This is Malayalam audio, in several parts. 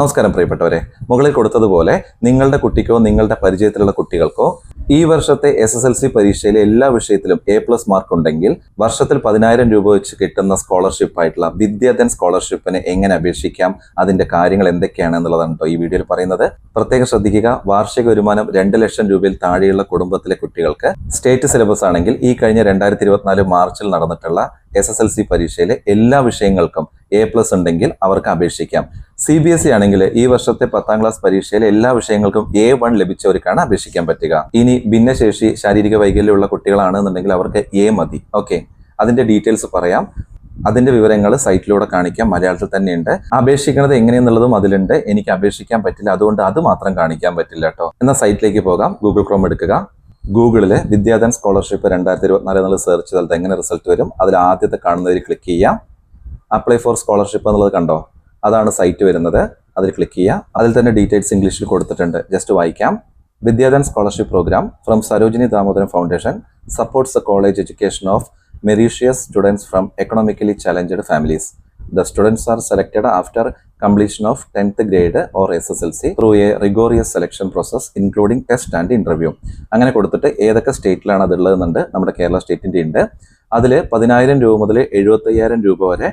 നമസ്കാരം പ്രിയപ്പെട്ടവരെ. മുകളിൽ കൊടുത്തതുപോലെ നിങ്ങളുടെ കുട്ടിക്കോ നിങ്ങളുടെ പരിചയത്തിലുള്ള കുട്ടികൾക്കോ ഈ വർഷത്തെ എസ് എസ് എൽ സി പരീക്ഷയിലെ എല്ലാ വിഷയത്തിലും എ പ്ലസ് മാർക്ക് ഉണ്ടെങ്കിൽ വർഷത്തിൽ പതിനായിരം രൂപ വെച്ച് കിട്ടുന്ന സ്കോളർഷിപ്പ് ആയിട്ടുള്ള വിദ്യാധൻ സ്കോളർഷിപ്പിന് എങ്ങനെ അപേക്ഷിക്കാം? അതിന്റെ കാര്യങ്ങൾ എന്തൊക്കെയാണ് എന്നുള്ളതാണ് ഈ വീഡിയോയിൽ പറയുന്നത്. പ്രത്യേകം ശ്രദ്ധിക്കുക. വാർഷിക വരുമാനം രണ്ട് ലക്ഷം രൂപയിൽ താഴെയുള്ള കുടുംബത്തിലെ കുട്ടികൾക്ക് സ്റ്റേറ്റ് സിലബസ് ആണെങ്കിൽ ഈ കഴിഞ്ഞ രണ്ടായിരത്തി ഇരുപത്തിനാല് മാർച്ചിൽ നടന്നിട്ടുള്ള എസ് എസ് എൽ സി പരീക്ഷയിലെ എല്ലാ വിഷയങ്ങൾക്കും എ പ്ലസ് ഉണ്ടെങ്കിൽ അവർക്ക് അപേക്ഷിക്കാം. സി ബി എസ് ഇ ആണെങ്കിൽ ഈ വർഷത്തെ പത്താം ക്ലാസ് പരീക്ഷയിലെ എല്ലാ വിഷയങ്ങൾക്കും എ വൺ ലഭിച്ചവർക്കാണ് അപേക്ഷിക്കാൻ പറ്റുക. ഇനി ഭിന്നശേഷി ശാരീരിക വൈകല്യമുള്ള കുട്ടികളാണെന്നുണ്ടെങ്കിൽ അവർക്ക് എ മതി. ഓക്കെ അതിന്റെ ഡീറ്റെയിൽസ് പറയാം. അതിന്റെ വിവരങ്ങൾ സൈറ്റിലൂടെ കാണിക്കാം. മലയാളത്തിൽ തന്നെയുണ്ട്. അപേക്ഷിക്കുന്നത് എങ്ങനെയെന്നുള്ളതും അതിലുണ്ട്. എനിക്ക് അപേക്ഷിക്കാൻ പറ്റില്ല. അതുകൊണ്ട് അത് മാത്രം കാണിക്കാൻ പറ്റില്ല കേട്ടോ എന്നാൽ സൈറ്റിലേക്ക് പോകാം. ഗൂഗിൾ ക്രോം എടുക്കുക. ഗൂഗിളിൽ വിദ്യാധൻ സ്കോളർഷിപ്പ് രണ്ടായിരത്തി ഇരുപത്തിനാല് എന്നുള്ള സെർച്ച് ചെയ്താൽ എങ്ങനെ റിസൾട്ട് വരും? അതിൽ ആദ്യത്തെ കാണുന്നതിൽ ക്ലിക്ക് ചെയ്യാം. അപ്ലൈ ഫോർ സ്കോളർഷിപ്പ് എന്നുള്ളത് കണ്ടോ? അതാണ് സൈറ്റ് വരുന്നത്. അതിൽ ക്ലിക്ക് ചെയ്യുക അതിൽ തന്നെ ഡീറ്റെയിൽസ് ഇംഗ്ലീഷിൽ കൊടുത്തിട്ടുണ്ട്. ജസ്റ്റ് വായിക്കാം. Vidyadhan scholarship program from Sarojini Damodaran foundation supports the college education of meritorious students from economically challenged families The students are selected after completion of 10th grade or C through a rigorous selection process including test and interview അങ്ങനെ കൊടുത്തിട്ട് ഏതൊക്കെ സ്റ്റേറ്റിലാണ് അത് ഉള്ളതെന്നുണ്ട് നമ്മുടെ കേരള സ്റ്റേറ്റിന്റെ ഉണ്ട്. അതിൽ പതിനായിരം രൂപ മുതൽ എഴുപത്തയ്യായിരം രൂപ വരെ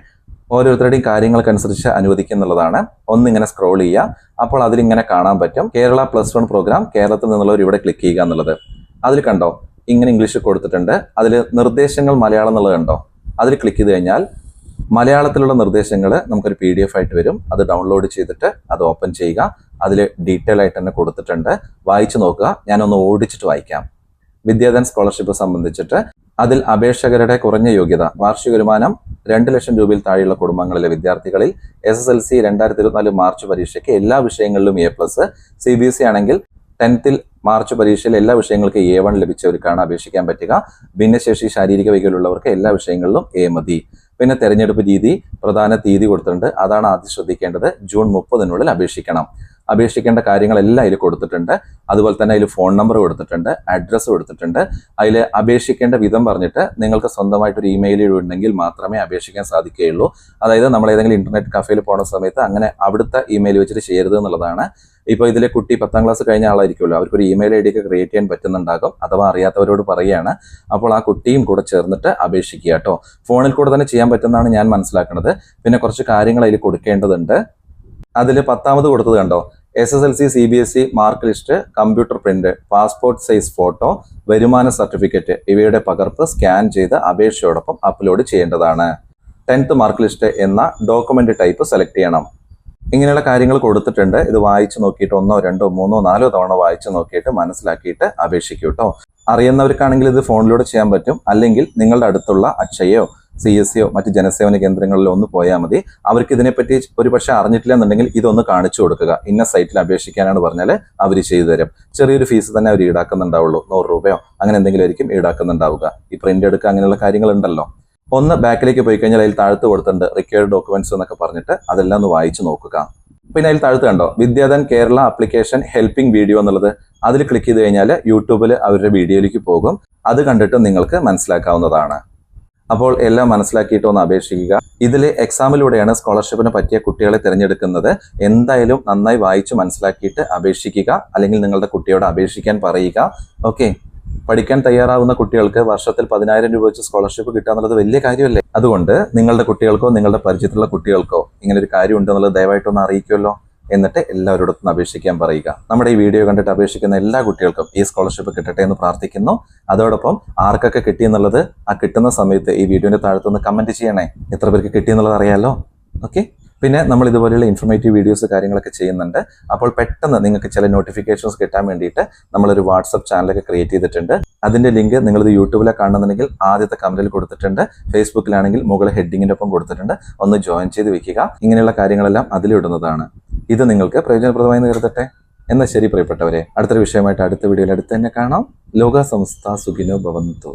ഓരോരുത്തരുടെയും കാര്യങ്ങൾക്കനുസരിച്ച് അനുവദിക്കുന്നുള്ളതാണ്. ഒന്നിങ്ങനെ സ്ക്രോൾ ചെയ്യുക. അപ്പോൾ അതിലിങ്ങനെ കാണാൻ പറ്റും. കേരള പ്ലസ് വൺ പ്രോഗ്രാം കേരളത്തിൽ നിന്നുള്ളവർ ഇവിടെ ക്ലിക്ക് ചെയ്യുക എന്നുള്ളത്. അതിൽ കണ്ടോ? ഇങ്ങനെ ഇംഗ്ലീഷ് കൊടുത്തിട്ടുണ്ട്. അതിൽ നിർദ്ദേശങ്ങൾ മലയാളം എന്നുള്ളത് കണ്ടോ? അതിൽ ക്ലിക്ക് ചെയ്ത് കഴിഞ്ഞാൽ മലയാളത്തിലുള്ള നിർദ്ദേശങ്ങൾ നമുക്കൊരു പി ഡി എഫ് ആയിട്ട് വരും. അത് ഡൗൺലോഡ് ചെയ്തിട്ട് അത് ഓപ്പൺ ചെയ്യുക. അതിൽ ഡീറ്റെയിൽ ആയിട്ട് തന്നെ കൊടുത്തിട്ടുണ്ട്. വായിച്ചു നോക്കുക. ഞാനൊന്ന് ഓടിച്ചിട്ട് വായിക്കാം. വിദ്യാധൻ സ്കോളർഷിപ്പ് സംബന്ധിച്ചിട്ട് അതിൽ അപേക്ഷകരുടെ കുറഞ്ഞ യോഗ്യത വാർഷിക വരുമാനം രണ്ട് ലക്ഷം രൂപയിൽ താഴെയുള്ള കുടുംബങ്ങളിലെ വിദ്യാർത്ഥികളിൽ എസ് എസ് എൽ സി രണ്ടായിരത്തി ഇരുപത്തിനാല് മാർച്ച് പരീക്ഷയ്ക്ക് എല്ലാ വിഷയങ്ങളിലും A plus C B S E ആണെങ്കിൽ ടെൻത്തിൽ മാർച്ച് പരീക്ഷയിൽ എല്ലാ വിഷയങ്ങൾക്കും എ വൺ ലഭിച്ചവർക്കാണ് അപേക്ഷിക്കാൻ പറ്റുക. ഭിന്നശേഷി ശാരീരിക വൈകല്യമുള്ളവർക്ക് എല്ലാ വിഷയങ്ങളിലും എ മതി. പിന്നെ തെരഞ്ഞെടുപ്പ് രീതി പ്രധാന തീയതി കൊടുത്തിട്ടുണ്ട്. അതാണ് ആദ്യം ശ്രദ്ധിക്കേണ്ടത്. ജൂൺ മുപ്പതിനുള്ളിൽ അപേക്ഷിക്കണം. അപേക്ഷിക്കേണ്ട കാര്യങ്ങളെല്ലാം അതിൽ കൊടുത്തിട്ടുണ്ട്. അതുപോലെ തന്നെ അതിൽ ഫോൺ നമ്പർ കൊടുത്തിട്ടുണ്ട് അഡ്രസ്സ് കൊടുത്തിട്ടുണ്ട്. അതിൽ അപേക്ഷിക്കേണ്ട വിധം പറഞ്ഞിട്ട് നിങ്ങൾക്ക് സ്വന്തമായിട്ട് ഒരു ഇമെയിൽ ഉണ്ടെങ്കിൽ മാത്രമേ അപേക്ഷിക്കാൻ സാധിക്കുകയുള്ളൂ. അതായത് നമ്മൾ ഏതെങ്കിലും ഇന്റർനെറ്റ് കഫേയിൽ പോകുന്ന സമയത്ത് അങ്ങനെ അവിടുത്തെ ഇമെയിൽ വെച്ചിട്ട് ചെയ്യരുത് എന്നുള്ളതാണ്. ഇപ്പോൾ ഇതിലെ കുട്ടി പത്താം ക്ലാസ് കഴിഞ്ഞ ആളായിരിക്കുമല്ലോ. അവർക്കൊരു ഇമെയിൽ ഐ ഡി ഒക്കെ ക്രിയേറ്റ് ചെയ്യാൻ പറ്റുന്നുണ്ടാകും. അഥവാ അറിയാത്തവരോട് പറയുകയാണ്. അപ്പോൾ ആ കുട്ടിയും കൂടെ ചേർന്നിട്ട് അപേക്ഷിക്കുക കേട്ടോ. ഫോണിൽ കൂടെ തന്നെ ചെയ്യാൻ പറ്റുന്നതാണ് ഞാൻ മനസ്സിലാക്കുന്നത്. പിന്നെ കുറച്ച് കാര്യങ്ങൾ അതിൽ കൊടുക്കേണ്ടതുണ്ട്. അതിൽ പത്താമത് കൊടുത്തത് കണ്ടോ? S S L C C B S E mark list computer print passport size photo വരുമാന സർട്ടിഫിക്കറ്റ് ഇവയുടെ പകർപ്പ് സ്കാൻ ചെയ്ത് അപേക്ഷയോടൊപ്പം അപ്ലോഡ് ചെയ്യേണ്ടതാണ്. ടെൻത്ത് മാർക്ക് ലിസ്റ്റ് എന്ന ഡോക്യുമെന്റ് ടൈപ്പ് സെലക്ട് ചെയ്യണം. ഇങ്ങനെയുള്ള കാര്യങ്ങൾ കൊടുത്തിട്ടുണ്ട്. ഇത് വായിച്ചു നോക്കിയിട്ട് ഒന്നോ രണ്ടോ മൂന്നോ നാലോ തവണ വായിച്ചു നോക്കിയിട്ട് മനസ്സിലാക്കിയിട്ട് അപേക്ഷിക്കൂട്ടോ അറിയുന്നവർക്കാണെങ്കിൽ ഇത് ഫോണിലൂടെ ചെയ്യാൻ പറ്റും. അല്ലെങ്കിൽ നിങ്ങളുടെ അടുത്തുള്ള അക്ഷയോ സി എസ് സിയോ മറ്റ് ജനസേവന കേന്ദ്രങ്ങളിലോ ഒന്ന് പോയാൽ മതി. അവർക്ക് ഇതിനെപ്പറ്റി ഒരു പക്ഷേ അറിഞ്ഞിട്ടില്ല എന്നുണ്ടെങ്കിൽ ഇതൊന്ന് കാണിച്ചു കൊടുക്കുക. ഇന്ന സൈറ്റിൽ അപേക്ഷിക്കാനാണ് പറഞ്ഞാൽ അവർ ചെയ്തു തരും. ചെറിയൊരു ഫീസ് തന്നെ അവർ ഈടാക്കുന്നുണ്ടാവുള്ളൂ. നൂറ് രൂപയോ അങ്ങനെ എന്തെങ്കിലും ആയിരിക്കും ഈടാക്കുന്നുണ്ടാവുക. ഈ പ്രിന്റ് എടുക്കുക അങ്ങനെയുള്ള കാര്യങ്ങളുണ്ടല്ലോ ഒന്ന് ബാക്കിലേക്ക് പോയി കഴിഞ്ഞാൽ അതിൽ താഴ്ത്ത് കൊടുത്തിട്ടുണ്ട്. റിക്വയർഡ് ഡോക്യുമെന്റ്സ് എന്നൊക്കെ പറഞ്ഞിട്ട് അതെല്ലാം ഒന്ന് വായിച്ചു നോക്കുക. പിന്നെ അതിൽ താഴ്ത്ത് കണ്ടോ? Vidyadhan Kerala application helping video എന്നുള്ളത്. അതിൽ ക്ലിക്ക് ചെയ്ത് കഴിഞ്ഞാൽ യൂട്യൂബിൽ അവരുടെ വീഡിയോയിലേക്ക് പോകും. അത് കണ്ടിട്ട് നിങ്ങൾക്ക് മനസ്സിലാക്കാവുന്നതാണ്. അപ്പോൾ എല്ലാം മനസ്സിലാക്കിയിട്ട് ഒന്ന് അപേക്ഷിക്കുക. ഇതിൽ എക്സാമിലൂടെയാണ് സ്കോളർഷിപ്പിന് പറ്റിയ കുട്ടികളെ തിരഞ്ഞെടുക്കുന്നത്. എന്തായാലും നന്നായി വായിച്ച് മനസ്സിലാക്കിയിട്ട് അപേക്ഷിക്കുക. അല്ലെങ്കിൽ നിങ്ങളുടെ കുട്ടിയോട് അപേക്ഷിക്കാൻ പറയുക. ഓക്കെ പഠിക്കാൻ തയ്യാറാവുന്ന കുട്ടികൾക്ക് വർഷത്തിൽ പതിനായിരം രൂപ വെച്ച് സ്കോളർഷിപ്പ് കിട്ടുക എന്നുള്ളത് വലിയ കാര്യമല്ലേ? അതുകൊണ്ട് നിങ്ങളുടെ കുട്ടികൾക്കോ നിങ്ങളുടെ പരിചയത്തിലുള്ള കുട്ടികൾക്കോ ഇങ്ങനെ ഒരു കാര്യം ഉണ്ടെന്നുള്ളത് ദയവായിട്ടൊന്ന് അറിയിക്കുമല്ലോ. എന്നിട്ട് എല്ലാവരോടൊപ്പം അപേക്ഷിക്കാൻ പറയുക. നമ്മുടെ ഈ വീഡിയോ കണ്ടിട്ട് അപേക്ഷിക്കുന്ന എല്ലാ കുട്ടികൾക്കും ഈ സ്കോളർഷിപ്പ് കിട്ടട്ടെ എന്ന് പ്രാർത്ഥിക്കുന്നു. അതോടൊപ്പം ആർക്കൊക്കെ കിട്ടിയെന്നുള്ളത് ആ കിട്ടുന്ന സമയത്ത് ഈ വീഡിയോന്റെ താഴത്തൊന്ന് കമന്റ് ചെയ്യണേ. എത്ര പേർക്ക് കിട്ടിയെന്നുള്ളത് അറിയാലോ? ഓക്കെ പിന്നെ നമ്മൾ ഇതുപോലെയുള്ള ഇൻഫർമേറ്റീവ് വീഡിയോസ് കാര്യങ്ങളൊക്കെ ചെയ്യുന്നുണ്ട്. അപ്പോൾ പെട്ടെന്ന് നിങ്ങൾക്ക് ചില നോട്ടിഫിക്കേഷൻസ് കിട്ടാൻ വേണ്ടിയിട്ട് നമ്മളൊരു വാട്സപ്പ് ചാനലൊക്കെ ക്രിയേറ്റ് ചെയ്തിട്ടുണ്ട്. അതിന്റെ ലിങ്ക് നിങ്ങളിത് യൂട്യൂബിലെ കാണുന്നുണ്ടെങ്കിൽ ആദ്യത്തെ കമന്റിൽ കൊടുത്തിട്ടുണ്ട്. ഫേസ്ബുക്കിലാണെങ്കിൽ മുകളിൽ ഹെഡിങ്ങിന്റെ ഒപ്പം കൊടുത്തിട്ടുണ്ട്. ഒന്ന് ജോയിൻ ചെയ്ത് വെക്കുക. ഇങ്ങനെയുള്ള കാര്യങ്ങളെല്ലാം അതിലിടുന്നതാണ്. ഇത് നിങ്ങൾക്ക് പ്രയോജനപ്രദമായി കരുതട്ടെ. എന്നാൽ ശരി പ്രിയപ്പെട്ടവരെ അടുത്തൊരു വിഷയമായിട്ട് അടുത്ത വീഡിയോയിൽ അടുത്ത് തന്നെ കാണാം. ലോക സംസ്ഥ സുഖിനോ ഭവന്തു.